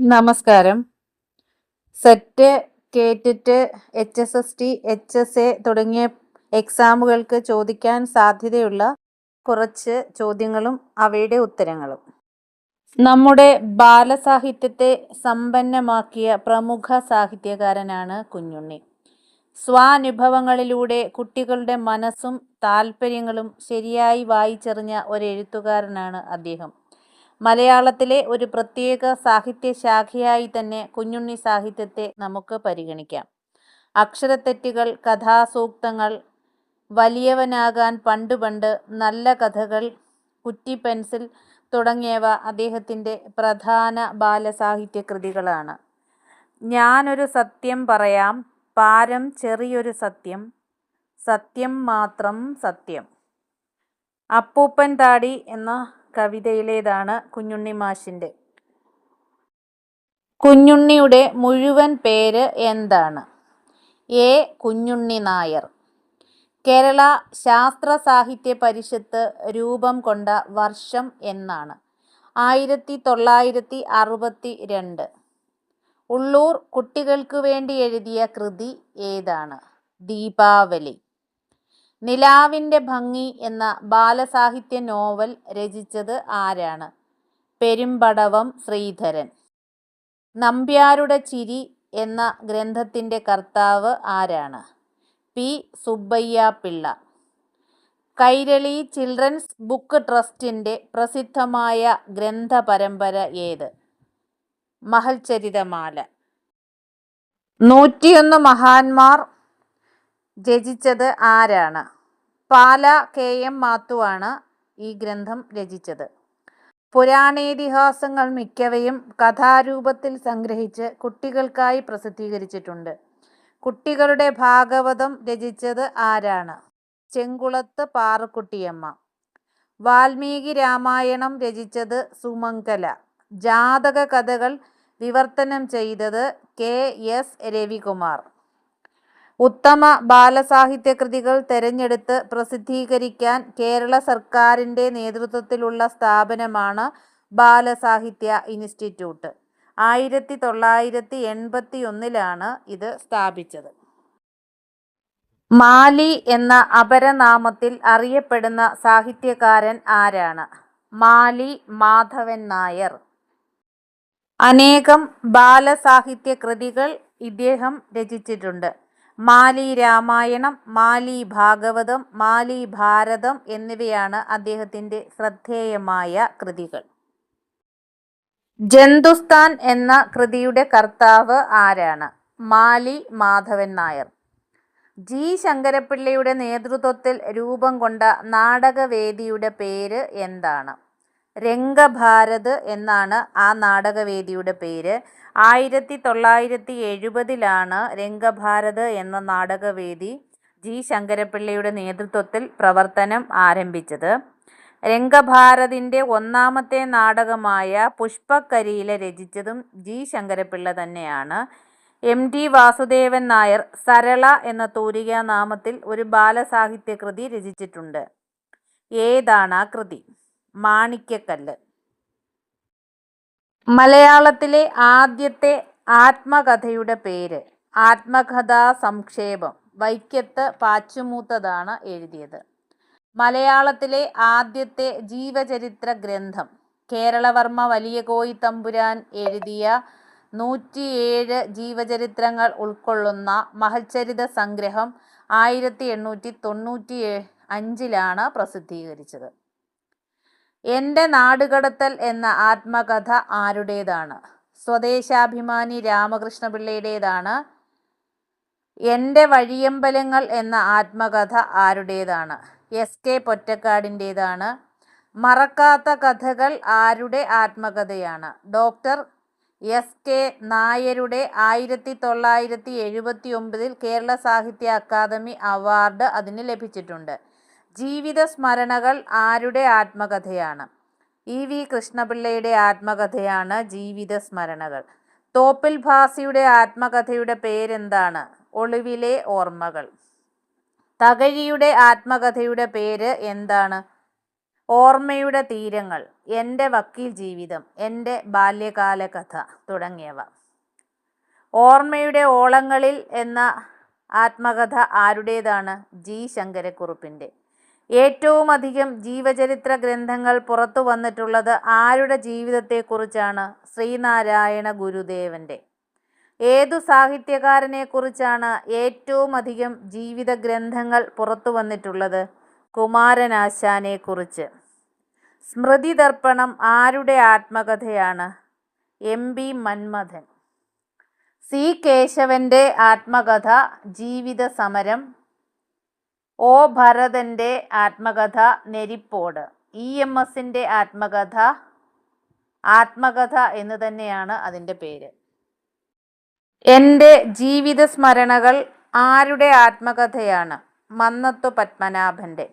നമസ്കാരം. SET KTET H S S T H S A തുടങ്ങിയ എക്സാമുകൾക്ക് ചോദിക്കാൻ സാധ്യതയുള്ള കുറച്ച് ചോദ്യങ്ങളും അവയുടെ ഉത്തരങ്ങളും. നമ്മുടെ ബാലസാഹിത്യത്തെ സമ്പന്നമാക്കിയ പ്രമുഖ സാഹിത്യകാരനാണ് കുഞ്ഞുണ്ണി. സ്വാനുഭവങ്ങളിലൂടെ കുട്ടികളുടെ മനസ്സും താല്പര്യങ്ങളും ശരിയായി വായിച്ചെറിഞ്ഞ ഒരു എഴുത്തുകാരനാണ് അദ്ദേഹം. മലയാളത്തിലെ ഒരു പ്രത്യേക സാഹിത്യ ശാഖയായി തന്നെ കുഞ്ഞുണ്ണി സാഹിത്യത്തെ നമുക്ക് പരിഗണിക്കാം. അക്ഷരത്തെറ്റുകൾ കഥാസൂക്തങ്ങൾ വലിയവനാകാൻ പണ്ട് പണ്ട് നല്ല കഥകൾ കുറ്റി പെൻസിൽ തുടങ്ങിയവ അദ്ദേഹത്തിന്റെ പ്രധാന ബാലസാഹിത്യ കൃതികളാണ് ഞാനൊരു സത്യം പറയാം പാരം ചെറിയൊരു സത്യം സത്യം മാത്രം സത്യം. അപ്പൂപ്പൻ താടി എന്ന കവിതയിലേതാണ് കുഞ്ഞുണ്ണി മാഷിന്റെ. കുഞ്ഞുണ്ണിയുടെ മുഴുവൻ പേര് എന്താണ്? എ. കുഞ്ഞുണ്ണി നായർ. കേരള ശാസ്ത്ര സാഹിത്യ പരിഷത്ത് രൂപം കൊണ്ട വർഷം എന്നാണ്. ആയിരത്തി തൊള്ളായിരത്തി അറുപത്തി രണ്ട്. ഉള്ളൂർ കുട്ടികൾക്ക് വേണ്ടി എഴുതിയ കൃതി ഏതാണ്? ദീപാവലി. നിലാവിന്റെ ഭംഗി എന്ന ബാലസാഹിത്യ നോവൽ രചിച്ചത് ആരാണ്? പെരുമ്പടവം ശ്രീധരൻ. നമ്പ്യാരുടെ ചിരി എന്ന ഗ്രന്ഥത്തിന്റെ കർത്താവ് ആരാണ്? P. Subbaiah Pillai Kairali children's book ട്രസ്റ്റിന്റെ പ്രസിദ്ധമായ ഗ്രന്ഥ പരമ്പര ഏത്? മഹൽചരിതമാല. നൂറ്റിയൊന്ന് മഹാന്മാർ രചിച്ചത് ആരാണ്? പാല കെ എം മാത്തുവാണ് ഈ ഗ്രന്ഥം രചിച്ചത്. പുരാണേതിഹാസങ്ങൾ മിക്കവയും കഥാരൂപത്തിൽ സംഗ്രഹിച്ച് കുട്ടികൾക്കായി പ്രസിദ്ധീകരിച്ചിട്ടുണ്ട്. കുട്ടികളുടെ ഭാഗവതം രചിച്ചത് ആരാണ്? ചെങ്കുളത്ത് പാറുക്കുട്ടിയമ്മ. വാൽമീകി രാമായണം രചിച്ചത് സുമംഗല. ജാതക കഥകൾ വിവർത്തനം ചെയ്തത് കെ എസ് രവികുമാർ. ഉത്തമ ബാലസാഹിത്യ കൃതികൾ തെരഞ്ഞെടുത്ത് പ്രസിദ്ധീകരിക്കാൻ കേരള സർക്കാരിന്റെ നേതൃത്വത്തിലുള്ള സ്ഥാപനമാണ് ബാലസാഹിത്യ ഇൻസ്റ്റിറ്റ്യൂട്ട്. ആയിരത്തി തൊള്ളായിരത്തി എൺപത്തി ഒന്നിലാണ് ഇത് സ്ഥാപിച്ചത്. മാലി എന്ന അപരനാമത്തിൽ അറിയപ്പെടുന്ന സാഹിത്യകാരൻ ആരാണ്? മാലി മാധവൻ നായർ. അനേകം ബാലസാഹിത്യ കൃതികൾ ഇദ്ദേഹം രചിച്ചിട്ടുണ്ട്. മാലി രാമായണം മാലി ഭാഗവതം മാലി ഭാരതം എന്നിവയാണ് അദ്ദേഹത്തിന്റെ ശ്രദ്ധേയമായ കൃതികൾ. ജന്തുസ്ഥാൻ എന്ന കൃതിയുടെ കർത്താവ് ആരാണ്? മാലി മാധവൻ നായർ. ജി. ശങ്കരപ്പിള്ളയുടെ നേതൃത്വത്തിൽ രൂപം കൊണ്ട നാടകവേദിയുടെ പേര് എന്താണ്? രംഗഭാരത് എന്നാണ് ആ നാടകവേദിയുടെ പേര്. ആയിരത്തി തൊള്ളായിരത്തി എഴുപതിലാണ് രംഗഭാരത് എന്ന നാടകവേദി ജി. ശങ്കരപ്പിള്ളയുടെ നേതൃത്വത്തിൽ പ്രവർത്തനം ആരംഭിച്ചത്. രംഗഭാരതിന്റെ ഒന്നാമത്തെ നാടകമായ പുഷ്പക്കരിയിലെ രചിച്ചതും ജി. ശങ്കരപ്പിള്ള തന്നെയാണ്. എം. ടി. വാസുദേവൻ നായർ സരള എന്ന തൂരികാനാമത്തിൽ ഒരു ബാലസാഹിത്യ കൃതി രചിച്ചിട്ടുണ്ട്. ഏതാണ് ആ കൃതി? മാണിക്യക്കല്ല്. മലയാളത്തിലെ ആദ്യത്തെ ആത്മകഥയുടെ പേര് ആത്മകഥാ സംക്ഷേപം വൈക്കത്ത് പാച്ചുമൂത്തതാണ് എഴുതിയത്. മലയാളത്തിലെ ആദ്യത്തെ ജീവചരിത്ര ഗ്രന്ഥം കേരളവർമ്മ വലിയ കോയി തമ്പുരാൻ എഴുതിയ നൂറ്റിയേഴ് ജീവചരിത്രങ്ങൾ ഉൾക്കൊള്ളുന്ന മഹച്ചരിത സംഗ്രഹം ആയിരത്തി എണ്ണൂറ്റി തൊണ്ണൂറ്റി അഞ്ചിലാണ് പ്രസിദ്ധീകരിച്ചത്. എന്റെ നാടുകടത്തൽ എന്ന ആത്മകഥ ആരുടേതാണ്? സ്വദേശാഭിമാനി രാമകൃഷ്ണപിള്ളയുടേതാണ്. എന്റെ വഴിയമ്പലങ്ങൾ എന്ന ആത്മകഥ ആരുടേതാണ്? എസ് കെ പൊറ്റക്കാടിന്റേതാണ്. മറക്കാത്ത കഥകൾ ആരുടെ ആത്മകഥയാണ്? ഡോക്ടർ എസ് കെ നായരുടെ ആയിരത്തി തൊള്ളായിരത്തി എഴുപത്തി ഒമ്പതിൽ കേരള സാഹിത്യ അക്കാദമി അവാർഡ് അതിന് ലഭിച്ചിട്ടുണ്ട്. ജീവിത സ്മരണകൾ ആരുടെ ആത്മകഥയാണ്? ഇ വി കൃഷ്ണപിള്ളയുടെ ആത്മകഥയാണ് ജീവിത സ്മരണകൾ തോപ്പിൽ ഭാസിയുടെ ആത്മകഥയുടെ പേരെന്താണ്? ഒളിവിലെ ഓർമ്മകൾ. തകഴിയുടെ ആത്മകഥയുടെ പേര് എന്താണ്? ഓർമ്മയുടെ തീരങ്ങൾ എന്റെ വക്കീൽ ജീവിതം എന്റെ ബാല്യകാല കഥ തുടങ്ങിയവ. ഓർമ്മയുടെ ഓളങ്ങളിൽ എന്ന ആത്മകഥ ആരുടേതാണ്? ജി. ശങ്കരക്കുറുപ്പിന്റെ. ഏറ്റവുമധികം ജീവചരിത്ര ഗ്രന്ഥങ്ങൾ പുറത്തു വന്നിട്ടുള്ളത് ആരുടെ ജീവിതത്തെക്കുറിച്ചാണ്? ശ്രീനാരായണ ഗുരുദേവന്റെ ഏതു സാഹിത്യകാരനെക്കുറിച്ചാണ് ഏറ്റവും അധികം ജീവിത ഗ്രന്ഥങ്ങൾ പുറത്തു വന്നിട്ടുള്ളത്? കുമാരനാശാനെക്കുറിച്ച് സ്മൃതി ദർപ്പണം ആരുടെ ആത്മകഥയാണ്? M B Manmadhan. സി കേശവന്റെ ആത്മകഥ ജീവിത സമരം ഒ ഭരതന്റെ ആത്മകഥ നെരിപ്പോട്. ഇ എം എസിന്റെ ആത്മകഥ ആത്മകഥ എന്ന് തന്നെയാണ് അതിന്റെ പേര്. എന്റെ ജീവിത സ്മരണകൾ ആരുടെ ആത്മകഥയാണ്? മന്നത്തു പത്മനാഭന്റെ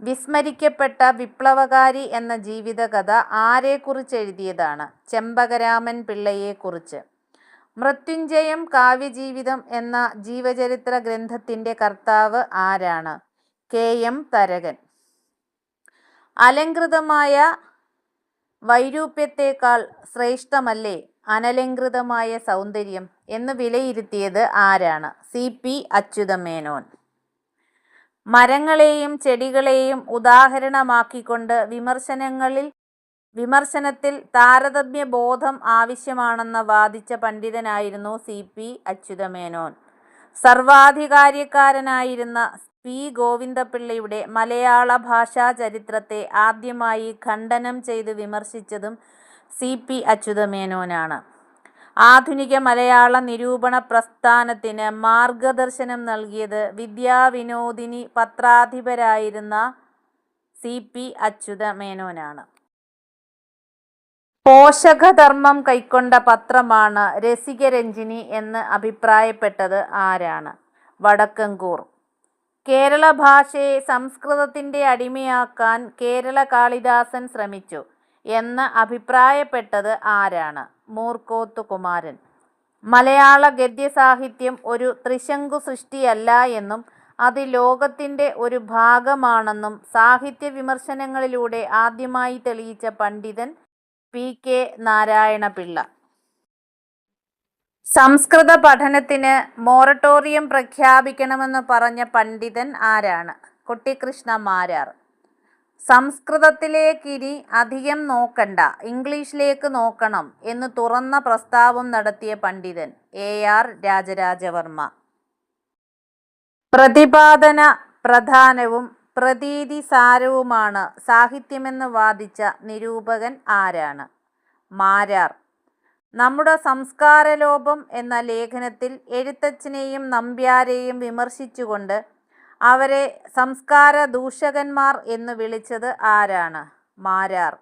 വിസ്മരിക്കപ്പെട്ട വിപ്ലവകാരി എന്ന ജീവിതകഥ ആരെക്കുറിച്ച് എഴുതിയതാണ്? ചെമ്പകരാമൻ പിള്ളയെക്കുറിച്ച്. മൃത്യുഞ്ജയം കാവ്യജീവിതം എന്ന ജീവചരിത്ര ഗ്രന്ഥത്തിന്റെ കർത്താവ് ആരാണ്? കെ. എം. തരകൻ. അലങ്കൃതമായ വൈരൂപ്യത്തേക്കാൾ ശ്രേഷ്ഠമല്ലേ അനലങ്കൃതമായ സൗന്ദര്യം എന്ന് വിലയിരുത്തിയത് ആരാണ്? സി. പി. അച്യുതമേനോൻ. മരങ്ങളെയും ചെടികളെയും ഉദാഹരണമാക്കിക്കൊണ്ട് വിമർശനങ്ങളിൽ വിമർശനത്തിൽ താരതമ്യ ബോധം ആവശ്യമാണെന്ന് വാദിച്ച പണ്ഡിതനായിരുന്നു സി പി അച്യുതമേനോൻ. സർവാധികാര്യക്കാരനായിരുന്ന പി ഗോവിന്ദപിള്ളയുടെ മലയാള ഭാഷാ ചരിത്രത്തെ ആദ്യമായി ഖണ്ഡനം ചെയ്ത് വിമർശിച്ചതും സി പി അച്യുതമേനോനാണ്. ആധുനിക മലയാള നിരൂപണ പ്രസ്ഥാനത്തിന് മാർഗദർശനം നൽകിയത് വിദ്യാവിനോദിനി പത്രാധിപരായിരുന്ന സി പി അച്യുതമേനോനാണ്. പോഷകധർമ്മം കൈക്കൊണ്ട പത്രമാണ് രസികരഞ്ജിനി എന്ന് അഭിപ്രായപ്പെട്ടത് ആരാണ്? വടക്കങ്കൂർ കേരള ഭാഷയെ സംസ്കൃതത്തിന്റെ അടിമയാക്കാൻ കേരള കാളിദാസൻ ശ്രമിച്ചു എന്ന് അഭിപ്രായപ്പെട്ടത് ആരാണ്? മൂർക്കോത്തുകുമാരൻ മലയാള ഗദ്യസാഹിത്യം ഒരു ത്രിശങ്കു സൃഷ്ടിയല്ല എന്നും അത് ലോകത്തിന്റെ ഒരു ഭാഗമാണെന്നും സാഹിത്യ വിമർശനങ്ങളിലൂടെ ആദ്യമായി തെളിയിച്ച പണ്ഡിതൻ പി കെ നാരായണ പിള്ള. സംസ്കൃത പഠനത്തിന് മോറട്ടോറിയം പ്രഖ്യാപിക്കണമെന്ന് പറഞ്ഞ പണ്ഡിതൻ ആരാണ്? കൊട്ടിക്കൃഷ്ണ മാരാർ. സംസ്കൃതത്തിലേക്കിനി അധികം നോക്കണ്ട ഇംഗ്ലീഷിലേക്ക് നോക്കണം എന്ന് തുറന്ന പ്രസ്താവം നടത്തിയ പണ്ഡിതൻ എ ആർ രാജരാജവർമ്മ. പ്രതിപാദന പ്രധാനവും പ്രതീതി സാരവുമാണ് സാഹിത്യമെന്ന് വാദിച്ച നിരൂപകൻ ആരാണ്? മാരാർ. നമ്മുടെ സംസ്കാരലോപം എന്ന ലേഖനത്തിൽ എഴുത്തച്ഛനെയും നമ്പ്യാരെയും വിമർശിച്ചുകൊണ്ട് അവരെ സംസ്കാര ദൂഷകന്മാർ എന്ന് വിളിച്ചത് ആരാണ്? മാരാർ.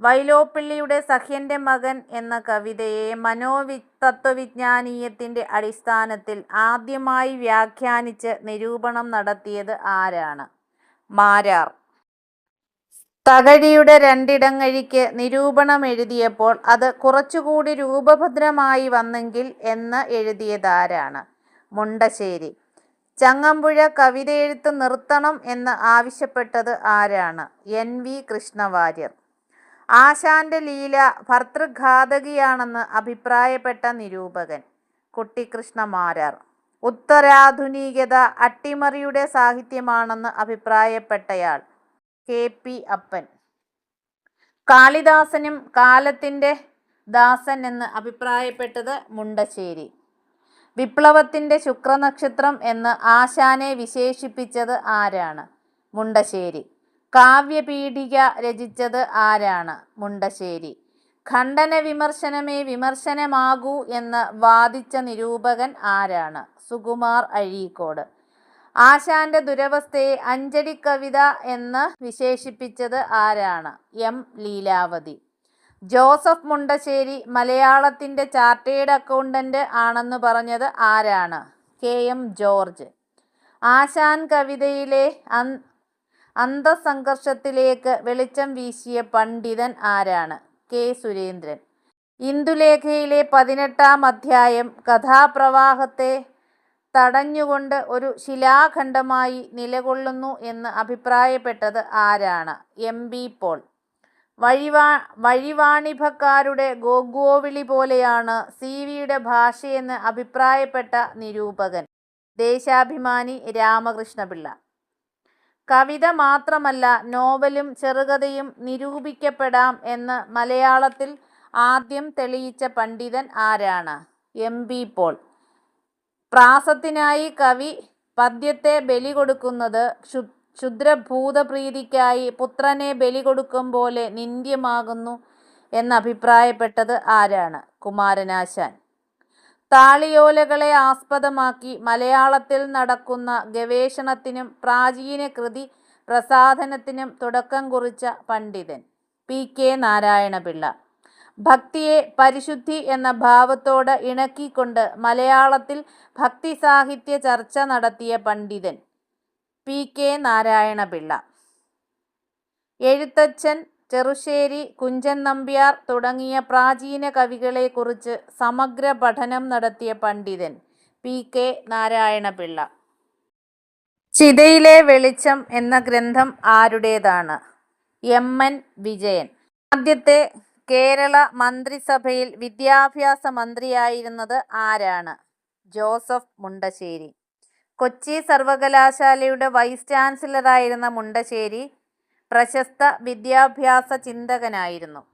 വൈലോപ്പിള്ളിയുടെ സഖ്യന്റെ മകൻ എന്ന കവിതയെ മനോവി തത്വവിജ്ഞാനീയത്തിന്റെ അടിസ്ഥാനത്തിൽ ആദ്യമായി വ്യാഖ്യാനിച്ച് നിരൂപണം നടത്തിയത് ആരാണ്? മാരാർ. തകഴിയുടെ രണ്ടിടങ്ങഴിക്ക് നിരൂപണം എഴുതിയപ്പോൾ അത് കുറച്ചുകൂടി രൂപഭദ്രമായി വന്നെങ്കിൽ എന്ന് എഴുതിയതാരാണ് മുണ്ടശ്ശേരി. ചങ്ങമ്പുഴ കവിതയെഴുത്ത് നിർത്തണം എന്ന് ആവശ്യപ്പെട്ടത് ആരാണ്? N V Krishnavarrier. ആശാന്റെ ലീല ഭർതൃഘാതകിയാണെന്ന് അഭിപ്രായപ്പെട്ട നിരൂപകൻ കുട്ടിക്കൃഷ്ണ മാരാർ. ഉത്തരാധുനികത അട്ടിമറിയുടെ സാഹിത്യമാണെന്ന് അഭിപ്രായപ്പെട്ടയാൾ കെ പി അപ്പൻ. കാളിദാസനും കാലത്തിന്റെ ദാസൻ എന്ന് അഭിപ്രായപ്പെട്ടത് മുണ്ടശ്ശേരി. വിപ്ലവത്തിന്റെ ശുക്രനക്ഷത്രം എന്ന് ആശാനെ വിശേഷിപ്പിച്ചത് ആരാണ്? മുണ്ടശ്ശേരി. കാവ്യപീഠിക രചിച്ചത് ആരാണ്? മുണ്ടശ്ശേരി. ഖണ്ഡന വിമർശനമേ വിമർശനമാകൂ എന്ന് വാദിച്ച നിരൂപകൻ ആരാണ്? സുകുമാർ അഴീക്കോട്. ആശാന്റെ ദുരവസ്ഥയെ അഞ്ചടി കവിത എന്ന് വിശേഷിപ്പിച്ചത് ആരാണ്? എം. ലീലാവതി. ജോസഫ് മുണ്ടശ്ശേരി മലയാളത്തിന്റെ ചാർട്ടേഡ് അക്കൗണ്ടന്റ് ആണെന്ന് പറഞ്ഞത് ആരാണ്? കെ. എം. ജോർജ്. ആശാൻ കവിതയിലെ അന്തസംഘർഷത്തിലേക്ക് വെളിച്ചം വീശിയ പണ്ഡിതൻ ആരാണ്? കെ. സുരേന്ദ്രൻ. ഇന്ദുലേഖയിലെ പതിനെട്ടാം അധ്യായം കഥാപ്രവാഹത്തെ തടഞ്ഞുകൊണ്ട് ഒരു ശിലാഖണ്ഡമായി നിലകൊള്ളുന്നു എന്ന് അഭിപ്രായപ്പെട്ടത് ആരാണ്? എം. B Paul. വഴിവാ വഴിവാണിഭക്കാരുടെ ഗോഗോവിളി പോലെയാണ് സി. വിയുടെ ഭാഷയെന്ന് അഭിപ്രായപ്പെട്ട നിരൂപകൻ. ദേശാഭിമാനി രാമകൃഷ്ണപിള്ള. കവിത മാത്രമല്ല നോവലും ചെറുകഥയും നിരൂപിക്കപ്പെടാം എന്ന് മലയാളത്തിൽ ആദ്യം തെളിയിച്ച പണ്ഡിതൻ ആരാണ്? എം. B Paul. പ്രാസത്തിനായി കവി പദ്യത്തെ ബലി കൊടുക്കുന്നത് ക്ഷു ക്ഷുദ്രഭൂതപ്രീതിക്കായി പുത്രനെ ബലി കൊടുക്കും പോലെ നിന്ദ്യമാകുന്നു എന്നഭിപ്രായപ്പെട്ടത് ആരാണ്? കുമാരനാശാൻ. താളിയോലകളെ ആസ്പദമാക്കി മലയാളത്തിൽ നടക്കുന്ന ഗവേഷണത്തിനും പ്രാചീന കൃതി പ്രസാധനത്തിനും തുടക്കം കുറിച്ച പണ്ഡിതൻ പി. കെ. നാരായണപിള്ള. ഭക്തിയെ പരിശുദ്ധി എന്ന ഭാവത്തോട് ഇണക്കിക്കൊണ്ട് മലയാളത്തിൽ ഭക്തി സാഹിത്യ ചർച്ച നടത്തിയ പണ്ഡിതൻ പി. കെ. നാരായണപിള്ള. എഴുത്തച്ഛൻ ചെറുശ്ശേരി കുഞ്ചൻ നമ്പ്യാർ തുടങ്ങിയ പ്രാചീന കവികളെക്കുറിച്ച് സമഗ്ര പഠനം നടത്തിയ പണ്ഡിതൻ പി. കെ. നാരായണപിള്ള. ചിതയിലെ വെളിച്ചം എന്ന ഗ്രന്ഥം ആരുടേതാണ്? എം. എൻ. വിജയൻ. ആദ്യത്തെ കേരള മന്ത്രിസഭയിൽ വിദ്യാഭ്യാസ മന്ത്രിയായിരുന്നത് ആരാണ്? ജോസഫ് മുണ്ടശ്ശേരി. കൊച്ചി സർവകലാശാലയുടെ വൈസ് ചാൻസലറായിരുന്ന മുണ്ടശ്ശേരി പ്രശസ്ത വിദ്യാഭ്യാസ ചിന്തകനായിരുന്നു.